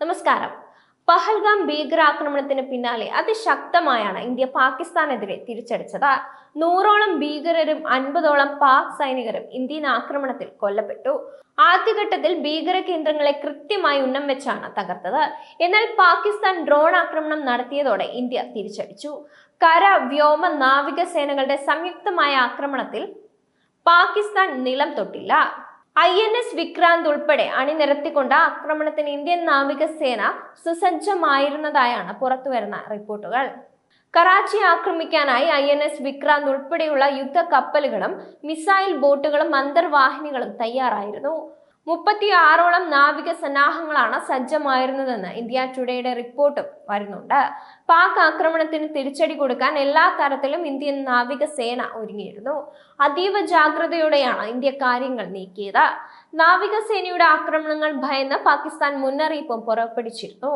നമസ്കാരം. പഹൽഗാം ഭീകരാക്രമണത്തിന് പിന്നാലെ അതിശക്തമായാണ് ഇന്ത്യ പാകിസ്ഥാനെതിരെ തിരിച്ചടിച്ചത്. നൂറോളം ഭീകരരും അൻപതോളം പാക് സൈനികരും ഇന്ത്യൻ ആക്രമണത്തിൽ കൊല്ലപ്പെട്ടു. ആദ്യഘട്ടത്തിൽ ഭീകര കേന്ദ്രങ്ങളെ കൃത്യമായി ഉന്നം വെച്ചാണ് തകർത്തത്. എന്നാൽ പാകിസ്ഥാൻ ഡ്രോൺ ആക്രമണം നടത്തിയതോടെ ഇന്ത്യ തിരിച്ചടിച്ചു. കര വ്യോമ നാവിക സേനകളുടെ സംയുക്തമായ ആക്രമണത്തിൽ പാകിസ്ഥാൻ നിലം തൊട്ടില്ല. ഐ എൻ എസ് വിക്രാന്ത് ഉൾപ്പെടെ അണിനിരത്തിക്കൊണ്ട് ആക്രമണത്തിന് ഇന്ത്യൻ നാവികസേന സുസജ്ജമായിരുന്നതായാണ് പുറത്തുവരുന്ന റിപ്പോർട്ടുകൾ. കറാച്ചി ആക്രമിക്കാനായി ഐ എൻ എസ് വിക്രാന്ത് ഉൾപ്പെടെയുള്ള യുദ്ധ കപ്പലുകളും മിസൈൽ ബോട്ടുകളും അന്തർവാഹിനികളും തയ്യാറായിരുന്നു. മുപ്പത്തി ആറോളം നാവിക സന്നാഹങ്ങളാണ് സജ്ജമായിരുന്നതെന്ന് ഇന്ത്യ ടുഡേയുടെ റിപ്പോർട്ടും വരുന്നുണ്ട്. പാക് ആക്രമണത്തിന് തിരിച്ചടി കൊടുക്കാൻ എല്ലാ തരത്തിലും ഇന്ത്യൻ നാവികസേന ഒരുങ്ങിയിരുന്നു. അതീവ ജാഗ്രതയോടെയാണ് ഇന്ത്യ കാര്യങ്ങൾ നീക്കിയത്. നാവികസേനയുടെ ആക്രമണങ്ങൾ ഭയന്ന് പാകിസ്ഥാൻ മുന്നറിയിപ്പും പുറപ്പെടുവിച്ചിരുന്നു.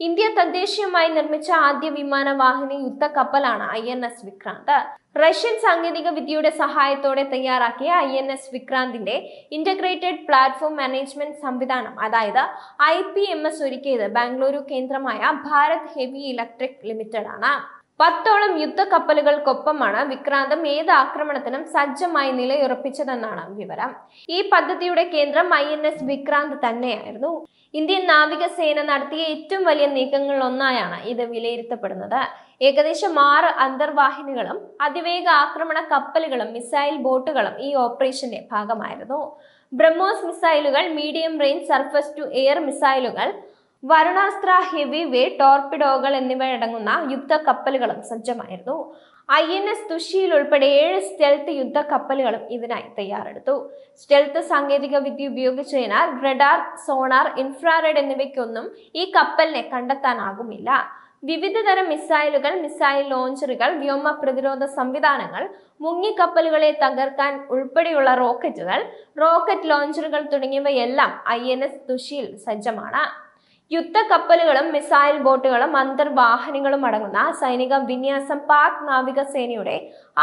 ഇന്ത്യ തദ്ദേശീയമായി നിർമ്മിച്ച ആദ്യ വിമാനവാഹിനി യുദ്ധക്കപ്പലാണ് I N S Vikrant. Russian സാങ്കേതിക വിദ്യയുടെ സഹായത്തോടെ തയ്യാറാക്കിയ ഐ എൻ എസ് വിക്രാന്തിന്റെ ഇന്റഗ്രേറ്റഡ് പ്ലാറ്റ്ഫോം മാനേജ്മെന്റ് സംവിധാനം അതായത് ഐ പി എം എസ് ഒരുക്കിയത് ബാംഗ്ലൂരു കേന്ദ്രമായ ഭാരത് ഹെവി ഇലക്ട്രിക് ലിമിറ്റഡ് ആണ് പത്തോളം യുദ്ധക്കപ്പലുകൾക്കൊപ്പമാണ് വിക്രാന്തം ഏത് ആക്രമണത്തിനും സജ്ജമായി നിലയുറപ്പിച്ചതെന്നാണ് വിവരം. ഈ പദ്ധതിയുടെ കേന്ദ്രം ഐ എൻ എസ് വിക്രാന്ത് തന്നെയായിരുന്നു. ഇന്ത്യൻ നാവികസേന നടത്തിയ ഏറ്റവും വലിയ നീക്കങ്ങളിലൊന്നായാണ് ഇത് വിലയിരുത്തപ്പെടുന്നത്. ഏകദേശം ആറ് അന്തർവാഹിനികളും അതിവേഗ ആക്രമണ കപ്പലുകളും മിസൈൽ ബോട്ടുകളും ഈ ഓപ്പറേഷന്റെ ഭാഗമായിരുന്നു. ബ്രഹ്മോസ് മിസൈലുകൾ medium range surface to air മിസൈലുകൾ വരുണാസ്ത്ര ഹെവി വേ ടോർപിഡോകൾ എന്നിവയടങ്ങുന്ന യുദ്ധ കപ്പലുകളും സജ്ജമായിരുന്നു. ഐ എൻ എസ് തുഷിയിൽ ഉൾപ്പെടെ ഏഴ് സ്റ്റെൽത്ത് യുദ്ധ കപ്പലുകളും ഇതിനായി തയ്യാറെടുത്തു. സ്റ്റെൽത്ത് സാങ്കേതിക വിദ്യ ഉപയോഗിച്ചതിനാൽ റഡാർ സോണാർ ഇൻഫ്രാറെഡ് എന്നിവയ്ക്കൊന്നും ഈ കപ്പലിനെ കണ്ടെത്താനാകുമില്ല. വിവിധ തരം മിസൈലുകൾ മിസൈൽ ലോഞ്ചറുകൾ വ്യോമ പ്രതിരോധ സംവിധാനങ്ങൾ മുങ്ങിക്കപ്പലുകളെ തകർക്കാൻ ഉൾപ്പെടെയുള്ള റോക്കറ്റുകൾ റോക്കറ്റ് ലോഞ്ചറുകൾ തുടങ്ങിയവയെല്ലാം ഐ എൻ എസ് തുഷിയിൽ സജ്ജമാണ്. യുദ്ധ കപ്പലുകളും മിസൈൽ ബോട്ടുകളും അന്തർവാഹനങ്ങളും അടങ്ങുന്ന സൈനിക വിന്യാസം പാക് നാവികസേനയുടെ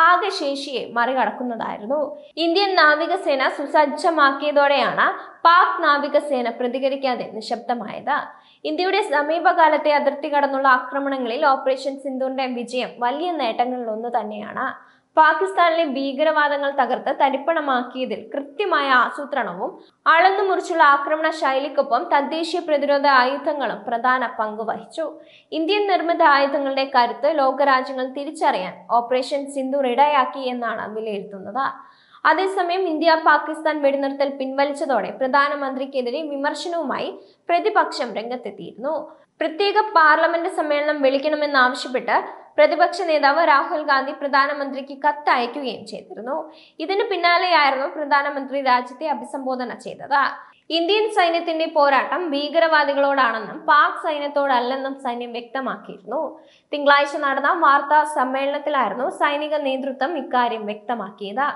ആകെ ശേഷിയെ മറികടക്കുന്നതായിരുന്നു. ഇന്ത്യൻ നാവികസേന സുസജ്ജമാക്കിയതോടെയാണ് പാക് നാവികസേന പ്രതികരിക്കാതെ നിശബ്ദമായത്. ഇന്ത്യയുടെ സമീപകാലത്തെ അതിർത്തി കടന്നുള്ള ആക്രമണങ്ങളിൽ ഓപ്പറേഷൻ സിന്ധുവിന്റെ വിജയം വലിയ നേട്ടങ്ങളിൽ ഒന്ന് തന്നെയാണ്. പാകിസ്ഥാനിലെ ഭീകരവാദങ്ങൾ തകർത്ത് തരിപ്പണമാക്കിയതിൽ കൃത്യമായ ആസൂത്രണവും അളന്നു മുറിച്ചുള്ള ആക്രമണ ശൈലിക്കൊപ്പം തദ്ദേശീയ പ്രതിരോധ ആയുധങ്ങളും പ്രധാന പങ്ക് വഹിച്ചു. ഇന്ത്യൻ നിർമ്മിത ആയുധങ്ങളുടെ കരുത്ത് ലോകരാജ്യങ്ങൾ തിരിച്ചറിയാൻ ഓപ്പറേഷൻ സിന്ധു ഇടയാക്കി എന്നാണ് വിലയിരുത്തുന്നത്. അതേസമയം ഇന്ത്യ പാകിസ്ഥാൻ വെടിനിർത്തൽ പിൻവലിച്ചതോടെ പ്രധാനമന്ത്രിക്കെതിരെ വിമർശനവുമായി പ്രതിപക്ഷം രംഗത്തെത്തിയിരുന്നു. പ്രത്യേക പാർലമെന്റ് സമ്മേളനം വിളിക്കണമെന്നാവശ്യപ്പെട്ട് പ്രതിപക്ഷ നേതാവ് രാഹുൽ ഗാന്ധി പ്രധാനമന്ത്രിക്ക് കത്ത് അയക്കുകയും ചെയ്തിരുന്നു. ഇതിനു പിന്നാലെയായിരുന്നു പ്രധാനമന്ത്രി രാജ്യത്തെ അഭിസംബോധന ചെയ്തത്. ഇന്ത്യൻ സൈന്യത്തിന്റെ പോരാട്ടം ഭീകരവാദികളോടാണെന്നും പാക് സൈന്യത്തോടല്ലെന്നും സൈന്യം വ്യക്തമാക്കിയിരുന്നു. തിങ്കളാഴ്ച നടന്ന വാർത്താ സമ്മേളനത്തിലായിരുന്നു സൈനിക നേതൃത്വം ഇക്കാര്യം വ്യക്തമാക്കിയത്.